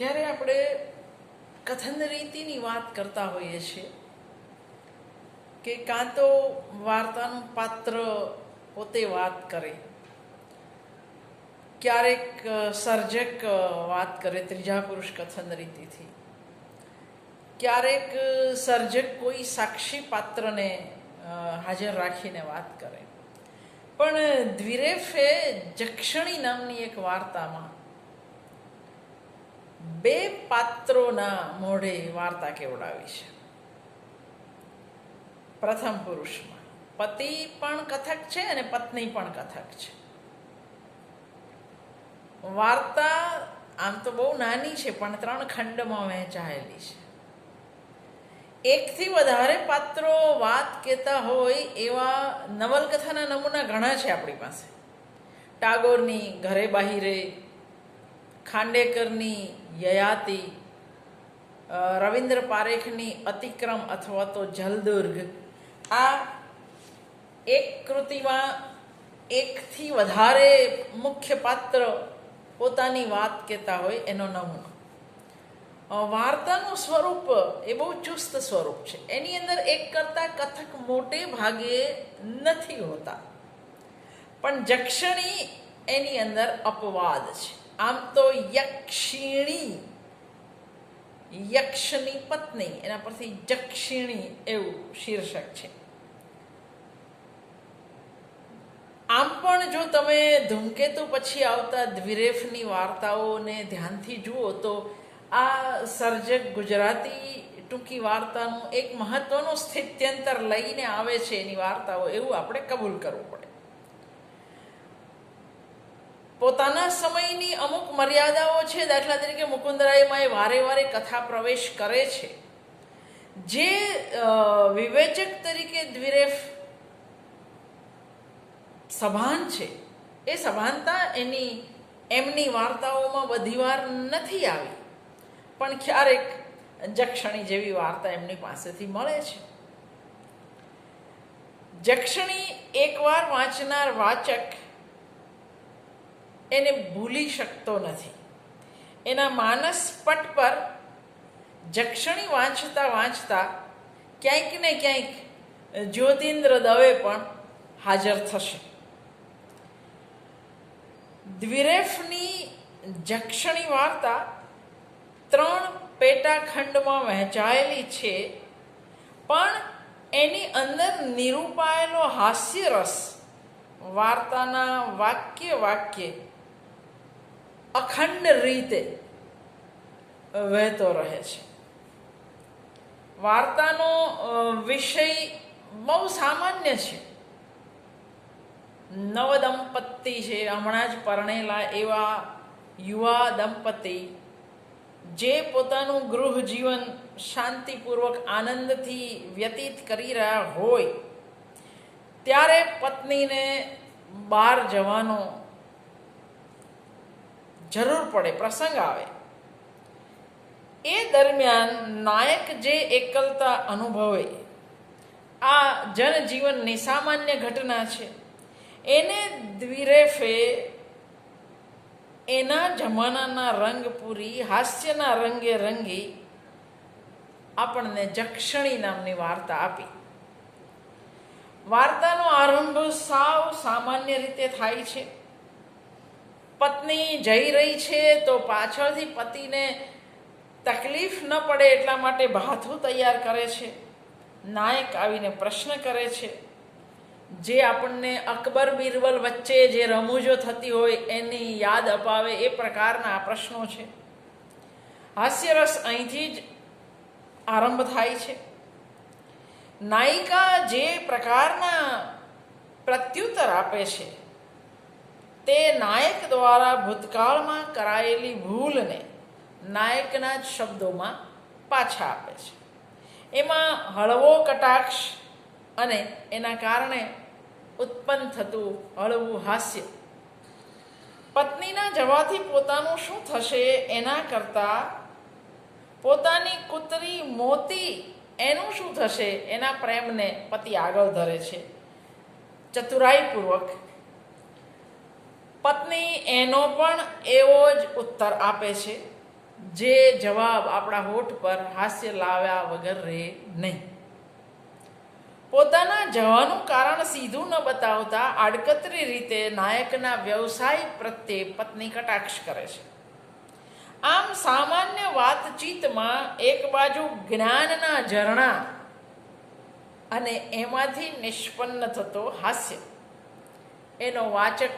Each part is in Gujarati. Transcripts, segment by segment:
જ્યારે આપણે કથન રીતિની વાત કરતા હોઈએ છીએ? કે કાં તો વાર્તાનું પાત્ર પોતે વાત કરે, ક્યારેક સર્જક વાત કરે ત્રીજા પુરુષ કથન રીતિથી ક્યારેક સર્જક કોઈ સાક્ષી પાત્રને હાજર રાખીને વાત કરે. પણ દ્વિરેફે જક્ષણી નામની એક વાર્તામાં બે પાત્રોના મોઢે વાર્તા કેવડાવી છે? પ્રથમ પુરુષમાં. પતિ પણ કથક છે અને પત્ની પણ કથક છે. વાર્તા આમ તો બહુ નાની છે, પણ ત્રણ ખંડમાં વહેંચાયેલી છે. એકથી વધારે પાત્રો વાત કહેતા હોય એવા નવલકથાના નમૂના ઘણા છે આપણી પાસે. ટાગોરની ઘરે બાહિરે ખાંડેકરની યયાતિ રવિન્દ્ર પારેખની અતિક્રમ અથવા તો જલદુર્ગ, આ એક કૃતિમાં એકથી વધારે મુખ્ય પાત્ર પોતાની વાત કહેતા હોય એનો નમૂનો. વાર્તાનું સ્વરૂપ એ બહુ ચુસ્ત સ્વરૂપ છે. એની અંદર એક કરતા કથક મોટે ભાગે નથી હોતા. પણ જક્ષણી એની અંદર અપવાદ છે. આમ તો યક્ષિણી, યક્ષની પત્ની, એના પરથી જક્ષિણી એવું શીર્ષક છે. આમ પણ જો તમે ધૂમકેતુ પછી આવતા દ્વિરેફની વાર્તાઓને ધ્યાનથી જુઓ તો આ સર્જક ગુજરાતી ટૂંકી વાર્તાનું એક મહત્વનું સ્થિત્યંતર લઈને આવે છે એની વાર્તાઓ, એવું આપણે કબૂલ કરવું પડે. પોતાના સમયની અમુક મર્યાદાઓ છે દાખલા તરીકે મુકુંદરાયમાં એ વારે વારે કથા પ્રવેશ કરે છે. જે વિવેચક તરીકે દ્વિરેફ સભાન છે. એ સભાનતા એની, એમની વાર્તાઓમાં બધી વાર નથી આવી. પણ ક્યારેક જક્ષણી જેવી વાર્તા એમની પાસેથી મળે છે. જક્ષણી એકવાર વાંચનાર વાચક એને ભૂલી શકતો નથી. એના માનસ પટ પર જક્ષણી વાંચતા વાંચતા ક્યાંક ને ક્યાંક જ્યોતિન્દ્ર દવે પણ હાજર થશે. દ્વિરેફની જક્ષણી વાર્તા ત્રણ પેટાખંડમાં વહેંચાયેલી છે, પણ એની અંદર નિરૂપાયેલો હાસ્યરસ વાર્તાના વાક્ય વાક્ય અખંડ રીતે વહેતો રહે છે. વાર્તાનો વિષય બહુ સામાન્ય છે. નવ દંપતી છે, હમણાં જ પરણેલા એવા યુવા દંપતી, જે પોતાનું ગૃહ જીવન શાંતિપૂર્વક આનંદથી વ્યતીત કરી રહ્યા હોય, ત્યારે પત્નીને બહાર જવાનો જરૂર પડે, પ્રસંગ આવે. એ દરમિયાન નાયક જે એકલતા અનુભવે, આ જનજીવનની સામાન્ય ઘટના છે. એને દ્વિરેફે એના જમાનાના રંગ પૂરી, હાસ્યના રંગે રંગી આપણને જક્ષણી નામની વાર્તા આપી. વાર્તાનો આરંભ સાવ સામાન્ય રીતે થાય છે. પત્ની જઈ રહી છે તો પાછળથી પતિને તકલીફ ન પડે એટલા માટે ભાથું તૈયાર કરે છે. નાયક આવીને પ્રશ્ન કરે છે, જે આપણને અકબર બિરબલ વચ્ચે જે રમૂજો થતી હોય એની યાદ અપાવે એ પ્રકારના આ પ્રશ્નો છે. હાસ્યરસ અહીંથી જ આરંભ થાય છે. નાયિકા જે પ્રકારના પ્રત્યુત્તર આપે છે નાયક દ્વારા ભૂતકાળમાં કરાયેલી ભૂલને નાયકના જ શબ્દોમાં પાછા આપે છે. એમાં હળવો કટાક્ષ અને એના કારણે ઉત્પન્ન થતું હળવું હાસ્ય. પત્નીના જવાથી પોતાનું શું થશે એના કરતાં પોતાની કૂતરી મોતી એનું શું થશે એના પ્રેમને પતિ આગળ ધરે છે. ચતુરાઈપૂર્વક પત્ની એનો પણ એવો જ ઉત્તર આપે છે, જે જવાબ આપણા હોઠ પર હાસ્ય લાવ્યા વગર રહે નહીં. પોતાના જવાનું કારણ સીધું ન બતાવતા આડકતરી રીતે નાયકના વ્યવસાય પ્રત્યે પત્ની કટાક્ષ કરે છે. આમ સામાન્ય વાતચીતમાં એક બાજુ જ્ઞાનના ઝરણા અને એમાંથી નિષ્પન્ન થતો હાસ્ય. એનો વાચક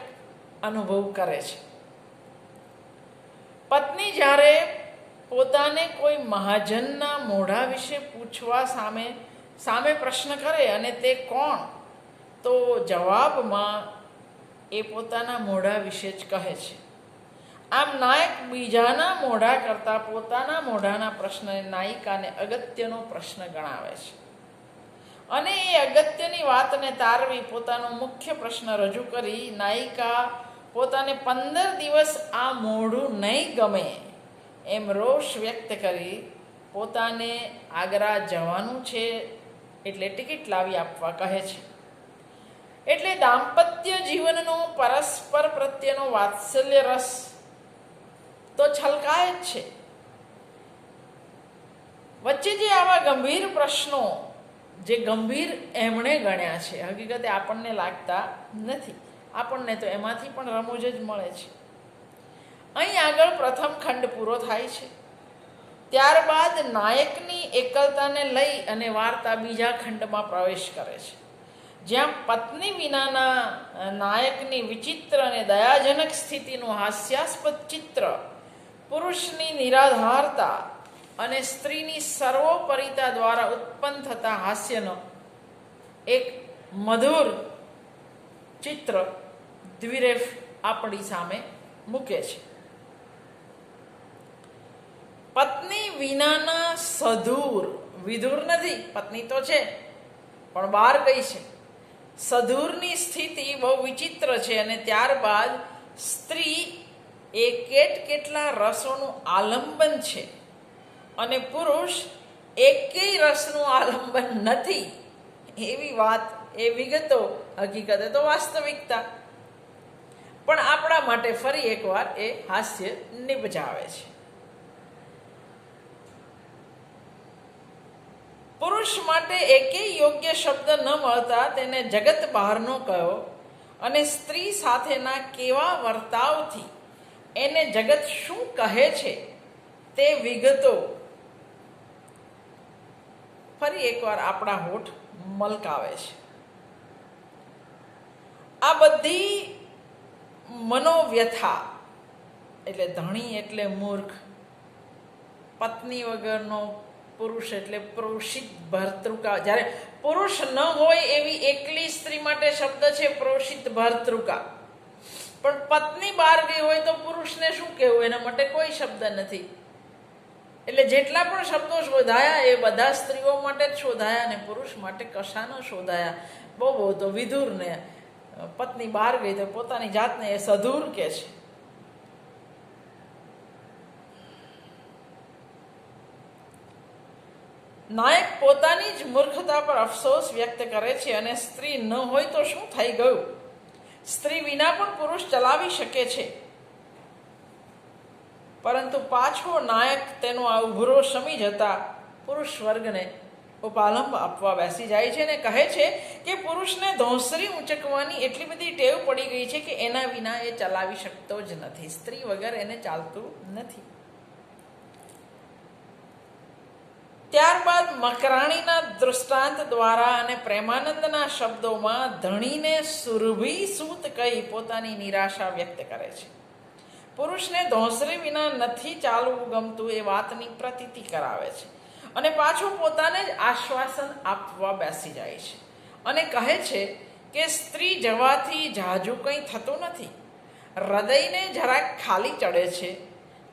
અનુભવ કરે છે. પત્ની જ્યારે પોતાને કોઈ મહાજનના મોઢા વિશે પૂછવા સામે સામે પ્રશ્ન કરે અને તે કોણ, તો જવાબમાં એ પોતાના મોઢા વિશે જ કહે છે. આમ નાયક બીજાના મોઢા કરતાં પોતાના મોઢાના પ્રશ્નને નાયિકાને અગત્યનો પ્રશ્ન ગણાવે છે. અને એ અગત્યની વાતને તારવી પોતાનો મુખ્ય પ્રશ્ન રજૂ કરી નાયિકા પોતાને પંદર દિવસ આ મોઢું નહીં ગમે એમ રોષ વ્યક્ત કરી પોતાને આગ્રા જવાનું છે એટલે ટિકિટ લાવી આપવા કહે છે. એટલે દાંપત્ય જીવનનો પરસ્પર પ્રત્યેનો વાત્સલ્ય રસ તો છલકાય જ છે. વચ્ચે જે આવા ગંભીર પ્રશ્નો, જે ગંભીર એમણે ગણ્યા છે, હકીકતે આપણને લાગતા નથી. આપણને તો એમાંથી પણ રમૂજ જ મળે છે. અહીં આગળ પ્રથમ ખંડ પૂરો થાય છે. ત્યારબાદ નાયકની એકલતાને લઈ અને વાર્તા બીજા ખંડમાં પ્રવેશ કરે છે. જ્યાં પત્ની વિનાના નાયકની વિચિત્ર અને દયાજનક સ્થિતિનું હાસ્યાસ્પદ ચિત્ર, પુરુષની નિરાધારતા અને સ્ત્રીની સર્વોપરિતા દ્વારા ઉત્પન્ન થતા હાસ્યનો એક મધુર ચિત્ર દ્વિરેફ આપણી સામે મૂકે છે. પત્ની વિનાના સધુર, વિધુર નથી, પત્ની તો છે, પણ બહાર ગઈ છે. સધુરની સ્થિતિ બહુ વિચિત્ર છે અને ત્યારબાદ સ્ત્રી એ કેટ કેટલા રસોનું આલંબન છે અને પુરુષ એકેય રસનું આલંબન નથી. એવી વાત, એ વિગતો હકીકતે તો વાસ્તવિકતા. પણ આપણા માટે ફરી એકવાર એ હાસ્ય નિપજાવે છે. પુરુષ માટે એકે યોગ્ય શબ્દ ન મળતા તેને જગત બહારનો કયો અને સ્ત્રી સાથેના કેવા વર્તાવથી એને જગત શું કહે છે તે વિગતો ફરી એકવાર આપણા હોઠ મલકાવે છે. આ બધી મનોવ્યથા, એટલે ધણી એટલે મૂર્ખ, પત્ની વગરનો પુરુષ એટલે પ્રોષિત ભર્તૃકા. જ્યારે પુરુષ ન હોય એવી એકલી સ્ત્રી માટે શબ્દ છે પ્રોષિત ભર્તૃકા. પણ પત્ની બહાર ગઈ હોય તો પુરુષને શું કહેવું? એના માટે કોઈ શબ્દ નથી. એટલે જેટલા પણ શબ્દો શોધાયા એ બધા સ્ત્રીઓ માટે જ શોધાયા અને પુરુષ માટે કશાનો શોધાયા? બહુ બહુ તો વિધુરને. પત્ની બહાર ગઈ તો પોતાની જાતને એ સધુર કે છે. નાયક પોતાની જ મૂર્ખતા પર અફસોસ વ્યક્ત કરે છે અને સ્ત્રી ન હોય તો શું થઈ ગયું? સ્ત્રી વિના પણ પુરુષ ચલાવી શકે છે. પરંતુ પાછો નાયક તેનો આ શમી જતા પુરુષ વર્ગને ઉપાલંબ આપવા બેસી જાય છે અને કહે છે કે પુરુષને ધોંસરી ઊંચકવાની એટલી બધી ટેવ પડી ગઈ છે કે એના વિના એ ચલાવી શકતો જ નથી. સ્ત્રી વગર એને ચાલતું નથી. ત્યારબાદ મકરાણીના દૃષ્ટાંત દ્વારા અને પ્રેમાનંદના શબ્દોમાં ધણીને સુરભી સૂત કહી પોતાની નિરાશા વ્યક્ત કરે છે. પુરુષને ધોંસરી વિના નથી ચાલવું ગમતું એ વાતની પ્રતીતિ કરાવે છે. અને પાછું પોતાને જ આશ્વાસન આપવા બેસી જાય છે. અને કહે છે કે સ્ત્રી જવાથી જાજુ કંઈ થતું નથી. હૃદયને જરાક ખાલી ચડે છે.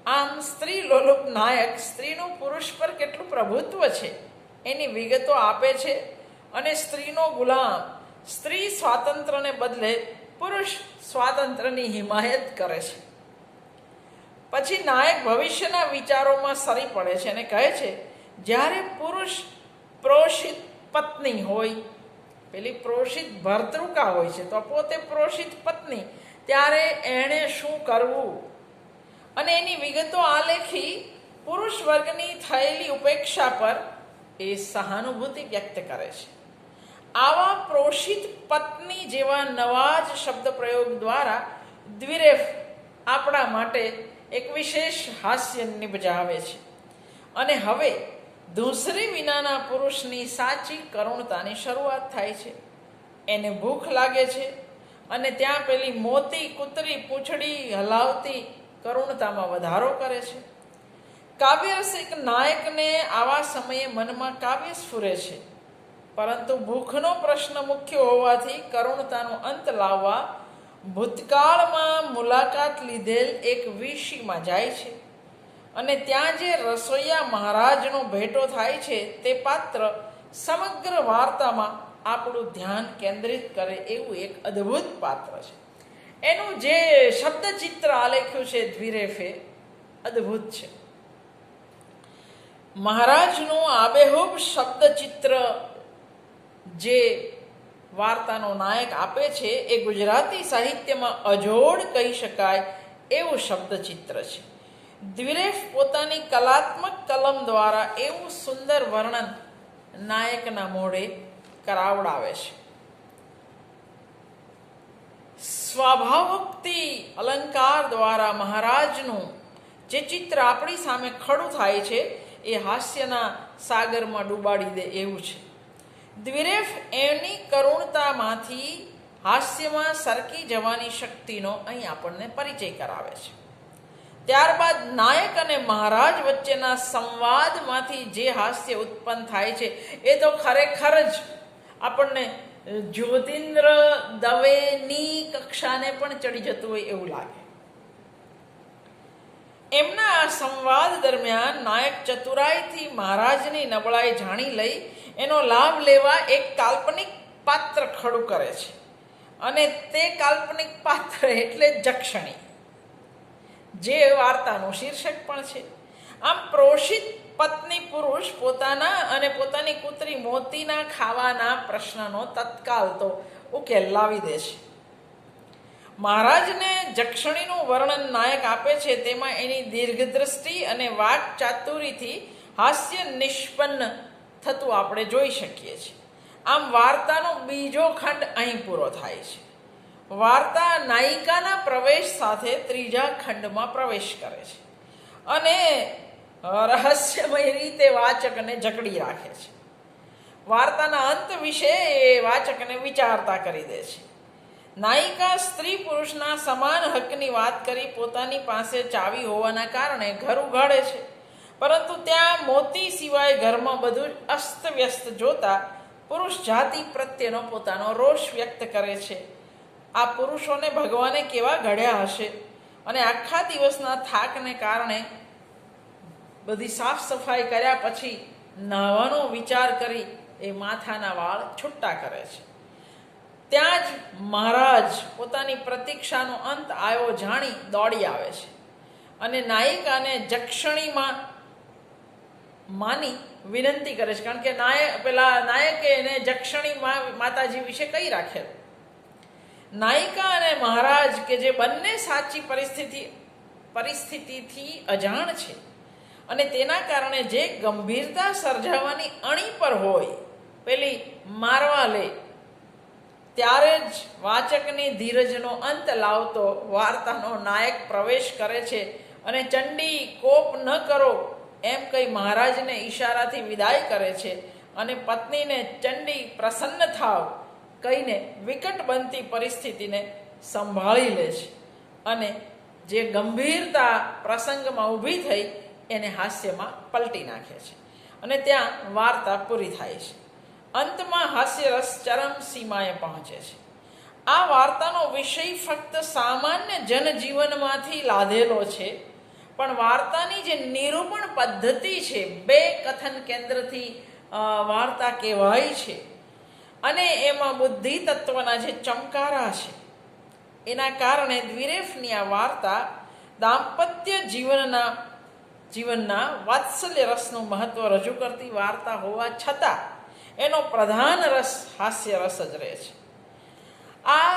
આમ સ્ત્રી લોલુપ નાયક સ્ત્રીનું પુરુષ પર કેટલું પ્રભુત્વ છે? એની વિગતો આપે છે અને સ્ત્રીનો ગુલામ સ્ત્રી સ્વાતંત્રને બદલે પુરુષ સ્વાતંત્રની હિમાયત કરે છે. પછી નાયક ભવિષ્યના વિચારોમાં સરી પડે છે અને કહે છે જ્યારે પુરુષ પ્રોષિત પત્ની હોય, પેલી પ્રોષિત ભર્તૃકા હોય છે, તો પોતે પ્રોષિત પત્ની, ત્યારે એણે શું કરવું? અને એની વિગતો આલેખી પુરુષ વર્ગની થયેલી ઉપેક્ષા પર એ સહાનુભૂતિ વ્યક્ત કરે છે. આવા પ્રોષિત પત્ની જેવા નવા જ શબ્દ પ્રયોગ દ્વારા દ્વિરેફ આપણા માટે એક વિશેષ હાસ્ય નિપજાવે છે. અને હવે ધૂસરી વિનાના પુરુષની સાચી કરુણતાની શરૂઆત થાય છે. એને ભૂખ લાગે છે અને ત્યાં પેલી મોતી કૂતરી પૂંછડી હલાવતી કરુણતામાં વધારો કરે છે. કાવ્યરસિક નાયકને આવા સમયે મનમાં કાવ્ય સ્ફુરે છે. પરંતુ ભૂખનો પ્રશ્ન મુખ્ય હોવાથી કરુણતાનો અંત લાવવા ભૂતકાળમાં મુલાકાત લીધેલ એક વિષીમાં જાય છે. અને ત્યાં જે રસોઈયા મહારાજનો ભેટો થાય છે, તે પાત્ર સમગ્ર વાર્તામાં આપણું ધ્યાન કેન્દ્રિત કરે એવું એક અદ્ભુત પાત્ર છે. એનું જે શબ્દચિત્ર આલેખ્યું છે દ્વિરેફે, અદ્ભુત છે. મહારાજનું આબેહૂબ શબ્દચિત્ર જે વાર્તાનો નાયક આપે છે, એ ગુજરાતી સાહિત્યમાં અજોડ કહી શકાય એવું શબ્દચિત્ર છે. દ્વિરેફ પોતાની કલાત્મક કલમ દ્વારા એવું સુંદર વર્ણન નાયકના મોઢે કરાવડાવે છે. સ્વભાવોક્તિ અલંકાર દ્વારા મહારાજનું જે ચિત્ર આપણી સામે ખડું થાય છે, એ હાસ્યના સાગરમાં ડૂબાડી દે એવું છે. દ્વિરેફ એની કરુણતામાંથી હાસ્યમાં સરકી જવાની શક્તિનો અહીં આપણને પરિચય કરાવે છે. ત્યારબાદ નાયક અને મહારાજ વચ્ચેના સંવાદમાંથી જે હાસ્ય ઉત્પન્ન થાય છે, એ તો ખરેખર જ આપણને જ્યોતિન્દ્ર દવેની કક્ષાને પણ ચડી જતું હોય એવું લાગે. એમના આ સંવાદ દરમિયાન નાયક ચતુરાઈથી મહારાજની નબળાઈ જાણી લઈ એનો લાભ લેવા એક કાલ્પનિક પાત્ર ખડું કરે છે. અને તે કાલ્પનિક પાત્ર એટલે જક્ષણી. જે વાર્તાનું શીર્ષક પણ છે. આમ પ્રોષિત પત્ની પુરુષ પોતાના અને પોતાની કૂતરી મોતીના ખાવાના પ્રશ્નનો તત્કાલ તો ઉકેલ લાવી દે છે મહારાજને જક્ષણીનું વર્ણન નાયક આપે છે, તેમાં એની દીર્ઘદ્રષ્ટિ અને વાક ચાતુરીથી હાસ્ય નિષ્પન્ન થતું આપણે જોઈ શકીએ છીએ. આમ વાર્તાનો બીજો ખંડ અહીં પૂરો થાય છે. વાર્તા નાયિકાના પ્રવેશ સાથે ત્રીજા ખંડમાં પ્રવેશ કરે છે. અને રહસ્યમય રીતે વાચકને જકડી રાખે છે. વાર્તાના અંત વિશે એ વાચકને વિચારતા કરી દે છે. નાયિકા સ્ત્રી પુરુષના સમાન હકની વાત કરી પોતાની પાસે ચાવી હોવાના કારણે ઘર ઉઘાડે છે. પરંતુ ત્યાં મોતી સિવાય ઘરમાં બધું અસ્તવ્યસ્ત જોતા પુરુષ જાતિ પ્રત્યેનો પોતાનો રોષ વ્યક્ત કરે છે. આ પુરુષોને ભગવાને કેવા ઘડ્યા હશે? અને આખા દિવસના થાકને કારણે બધી સાફ સફાઈ કર્યા પછી નાહવાનો વિચાર કરી એ માથાના વાળ છૂટા કરે છે. ત્યાં જ મહારાજ પોતાની પ્રતીક્ષાનો અંત આવ્યો જાણી દોડી આવે છે. અને નાયિકાને જક્ષણીમાં માની વિનંતી કરે છે. કારણ કે નાયક પેલા નાયકે એને જક્ષણી માતાજી વિશે કહી રાખેલું. નાયિકા અને મહારાજ કે જે બંને સાચી પરિસ્થિતિ પરિસ્થિતિથી અજાણ છે અને તેના કારણે જે ગંભીરતા સર્જાવાની અણી પર હોય, પેલી મારવા લે, ત્યારે જ વાચકની ધીરજનો અંત લાવતો વાર્તાનો નાયક પ્રવેશ કરે છે અને ચંડી કોપ ન કરો એમ કહી મહારાજને ઈશારાથી વિદાય કરે છે અને પત્નીને ચંડી પ્રસન્ન થાવ કહીને વિકટ બનતી પરિસ્થિતિને સંભાળી લે છે. અને જે ગંભીરતા પ્રસંગમાં ઊભી થઈ એને હાસ્યમાં પલટી નાખે છે. અને ત્યાં વાર્તા પૂરી થાય છે. અંતમાં હાસ્યરસ ચરમ સીમાએ પહોંચે છે. આ વાર્તાનો વિષય ફક્ત સામાન્ય જનજીવનમાંથી લાધેલો છે, પણ વાર્તાની જે નિરૂપણ પદ્ધતિ છે, બે કથન કેન્દ્રથી વાર્તા કહેવાય છે. અને એમાં બુદ્ધિ તત્વના જે ચમકારા છે, એના કારણે દ્વિરેફની આ વાર્તા દાંપત્ય જીવનના જીવનના વાત્સલ્ય રસનું મહત્વ રજૂ કરતી વાર્તા હોવા છતાં એનો પ્રધાન રસ હાસ્ય રસ જ રહે છે. આ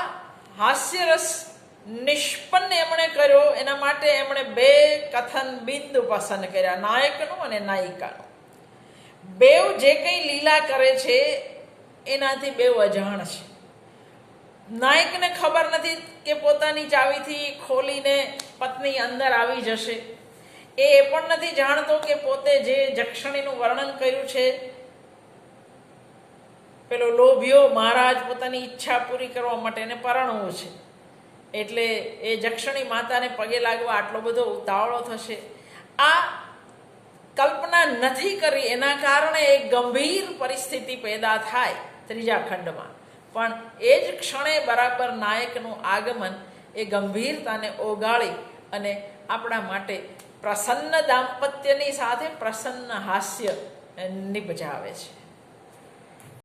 હાસ્ય રસ નિષ્પન્ન એમણે કર્યો, એના માટે એમણે બે કથન બિંદુ પસંદ કર્યા, નાયકનું અને નાયિકાનું. બેવ જે કંઈ લીલા કરે છે એનાથી બેવ અજાણ છે. નાયકને ખબર નથી કે પોતાની ચાવીથી ખોલીને પત્ની અંદર આવી જશે. એ એ પણ નથી જાણતો કે પોતે જે જક્ષણીનું વર્ણન કર્યું છે, પેલો લોભિયો મહારાજ પોતાની ઈચ્છા પૂરી કરવા માટે એને પરણવું છે. એટલે એ જક્ષણી માતાને પગે લાગવા આટલો બધો ઉતાવળો થશે. આ કલ્પના નથી કરી એના કારણે એક ગંભીર પરિસ્થિતિ પેદા થાય. ત્રીજા ખંડમાં. પણ એ જ ક્ષણે બરાબર નાયકનું આગમન એ ગંભીરતાને ઓગાળી અને આપણા માટે પ્રસન્ન દાંપત્યની સાથે પ્રસન્ન હાસ્ય નિપજાવે છે.